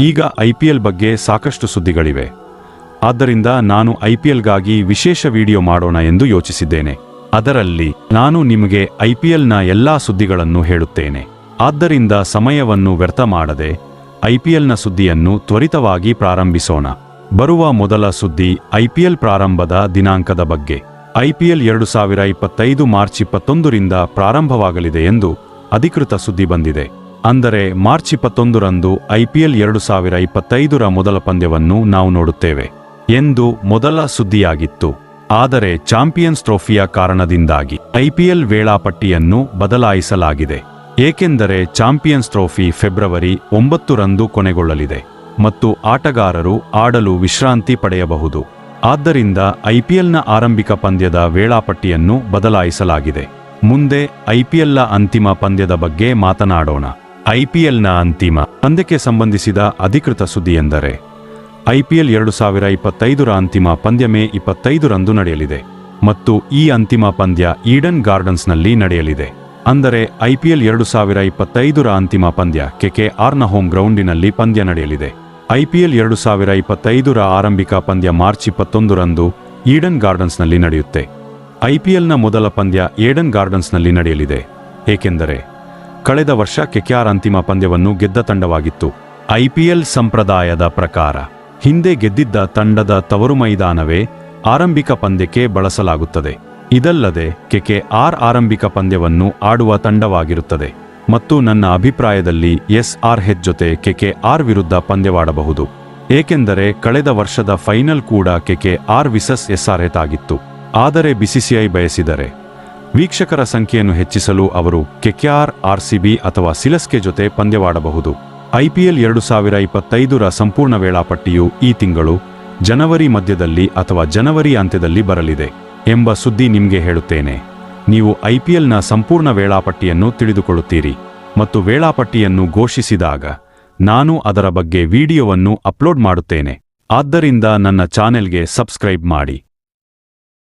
ಈಗ ಐಪಿಎಲ್ ಬಗ್ಗೆ ಸಾಕಷ್ಟು ಸುದ್ದಿಗಳಿವೆ. ಆದ್ದರಿಂದ ನಾನು ಐಪಿಎಲ್ಗಾಗಿ ವಿಶೇಷ ವಿಡಿಯೋ ಮಾಡೋಣ ಎಂದು ಯೋಚಿಸಿದ್ದೇನೆ. ಅದರಲ್ಲಿ ನಾನು ನಿಮಗೆ ಐಪಿಎಲ್ನ ಎಲ್ಲಾ ಸುದ್ದಿಗಳನ್ನು ಹೇಳುತ್ತೇನೆ. ಆದ್ದರಿಂದ ಸಮಯವನ್ನು ವ್ಯರ್ಥ ಮಾಡದೆ ಐಪಿಎಲ್ನ ಸುದ್ದಿಯನ್ನು ತ್ವರಿತವಾಗಿ ಪ್ರಾರಂಭಿಸೋಣ. ಬರುವ ಮೊದಲ ಸುದ್ದಿ ಐಪಿಎಲ್ ಪ್ರಾರಂಭದ ದಿನಾಂಕದ ಬಗ್ಗೆ. ಐಪಿಎಲ್ ಎರಡು ಸಾವಿರ ಇಪ್ಪತ್ತೈದು ಮಾರ್ಚ್ ಇಪ್ಪತ್ತೊಂದರಿಂದ ಪ್ರಾರಂಭವಾಗಲಿದೆ ಎಂದು ಅಧಿಕೃತ ಸುದ್ದಿ ಬಂದಿದೆ. ಅಂದರೆ ಮಾರ್ಚ್ ಇಪ್ಪತ್ತೊಂದರಂದು ಐಪಿಎಲ್ ಎರಡು ಸಾವಿರ ಇಪ್ಪತ್ತೈದರ ಮೊದಲ ಪಂದ್ಯವನ್ನು ನಾವು ನೋಡುತ್ತೇವೆ ಎಂದು ಮೊದಲ ಸುದ್ದಿಯಾಗಿತ್ತು. ಆದರೆ ಚಾಂಪಿಯನ್ಸ್ ಟ್ರೋಫಿಯ ಕಾರಣದಿಂದಾಗಿ ಐಪಿಎಲ್ ವೇಳಾಪಟ್ಟಿಯನ್ನು ಬದಲಾಯಿಸಲಾಗಿದೆ. ಏಕೆಂದರೆ ಚಾಂಪಿಯನ್ಸ್ ಟ್ರೋಫಿ ಫೆಬ್ರವರಿ ಒಂಬತ್ತರಂದು ಕೊನೆಗೊಳ್ಳಲಿದೆ ಮತ್ತು ಆಟಗಾರರು ಆಡಲು ವಿಶ್ರಾಂತಿ ಪಡೆಯಬಹುದು. ಆದ್ದರಿಂದ ಐಪಿಎಲ್ನ ಆರಂಭಿಕ ಪಂದ್ಯದ ವೇಳಾಪಟ್ಟಿಯನ್ನು ಬದಲಾಯಿಸಲಾಗಿದೆ. ಮುಂದೆ ಐಪಿಎಲ್ನ ಅಂತಿಮ ಪಂದ್ಯದ ಬಗ್ಗೆ ಮಾತನಾಡೋಣ. ಐಪಿಎಲ್ನ ಅಂತಿಮ ಪಂದ್ಯಕ್ಕೆ ಸಂಬಂಧಿಸಿದ ಅಧಿಕೃತ ಸುದ್ದಿ ಎಂದರೆ ಐಪಿಎಲ್ ಎರಡು ಸಾವಿರ ಇಪ್ಪತ್ತೈದರ ಅಂತಿಮ ಪಂದ್ಯ ಮೇ ಇಪ್ಪತ್ತೈದರಂದು ನಡೆಯಲಿದೆ ಮತ್ತು ಈ ಅಂತಿಮ ಪಂದ್ಯ ಈಡನ್ ಗಾರ್ಡನ್ಸ್ನಲ್ಲಿ ನಡೆಯಲಿದೆ. ಅಂದರೆ ಐಪಿಎಲ್ ಎರಡು ಸಾವಿರ ಇಪ್ಪತ್ತೈದರ ಅಂತಿಮ ಪಂದ್ಯ ಕೆಕೆಆರ್ನ ಹೋಮ್ ಗ್ರೌಂಡಿನಲ್ಲಿ ಪಂದ್ಯ ನಡೆಯಲಿದೆ. ಐಪಿಎಲ್ ಎರಡು ಸಾವಿರ ಇಪ್ಪತ್ತೈದರ ಆರಂಭಿಕ ಪಂದ್ಯ ಮಾರ್ಚ್ ಇಪ್ಪತ್ತೊಂದರಂದು ಈಡನ್ ಗಾರ್ಡನ್ಸ್ನಲ್ಲಿ ನಡೆಯುತ್ತೆ. ಐಪಿಎಲ್ನ ಮೊದಲ ಪಂದ್ಯ ಏಡನ್ ಗಾರ್ಡನ್ಸ್ನಲ್ಲಿ ನಡೆಯಲಿದೆ. ಏಕೆಂದರೆ ಕಳೆದ ವರ್ಷ ಕೆಕೆಆರ್ ಅಂತಿಮ ಪಂದ್ಯವನ್ನು ಗೆದ್ದ ತಂಡವಾಗಿತ್ತು. ಐಪಿಎಲ್ ಸಂಪ್ರದಾಯದ ಪ್ರಕಾರ, ಹಿಂದೆ ಗೆದ್ದಿದ್ದ ತಂಡದ ತವರು ಮೈದಾನವೇ ಆರಂಭಿಕ ಪಂದ್ಯಕ್ಕೆ ಬಳಸಲಾಗುತ್ತದೆ. ಇದಲ್ಲದೆ, ಕೆಕೆ ಆರ್ ಆರಂಭಿಕ ಪಂದ್ಯವನ್ನು ಆಡುವ ತಂಡವಾಗಿರುತ್ತದೆ ಮತ್ತು ನನ್ನ ಅಭಿಪ್ರಾಯದಲ್ಲಿ ಎಸ್ ಆರ್ ಹೆಚ್ ಜೊತೆ ಕೆಕೆ ಆರ್ ವಿರುದ್ಧ ಪಂದ್ಯವಾಡಬಹುದು. ಏಕೆಂದರೆ, ಕಳೆದ ವರ್ಷದ ಫೈನಲ್ ಕೂಡ K K R versus S R H ಆಗಿತ್ತು. ಆದರೆ ಬಿಸಿಸಿಐ ಬಯಸಿದರೆ ವೀಕ್ಷಕರ ಸಂಖ್ಯೆಯನ್ನು ಹೆಚ್ಚಿಸಲು ಅವರು ಕೆಕೆಆರ್ ಆರ್ಸಿಬಿ ಅಥವಾ ಸಿಲಸ್ಕೆ ಜೊತೆ ಪಂದ್ಯವಾಡಬಹುದು. ಐಪಿಎಲ್ ಎರಡು ಸಾವಿರ ಇಪ್ಪತ್ತೈದರ ಸಂಪೂರ್ಣ ವೇಳಾಪಟ್ಟಿಯು ಈ ತಿಂಗಳು ಜನವರಿ ಮಧ್ಯದಲ್ಲಿ ಅಥವಾ ಜನವರಿ ಅಂತ್ಯದಲ್ಲಿ ಬರಲಿದೆ ಎಂಬ ಸುದ್ದಿ ನಿಮಗೆ ಹೇಳುತ್ತೇನೆ. ನೀವು ಐಪಿಎಲ್ನ ಸಂಪೂರ್ಣ ವೇಳಾಪಟ್ಟಿಯನ್ನು ತಿಳಿದುಕೊಳ್ಳುತ್ತೀರಿ ಮತ್ತು ವೇಳಾಪಟ್ಟಿಯನ್ನು ಘೋಷಿಸಿದಾಗ ನಾನು ಅದರ ಬಗ್ಗೆ ವಿಡಿಯೋವನ್ನು ಅಪ್ಲೋಡ್ ಮಾಡುತ್ತೇನೆ. ಆದ್ದರಿಂದ ನನ್ನ ಚಾನೆಲ್ಗೆ ಸಬ್ಸ್ಕ್ರೈಬ್ ಮಾಡಿ.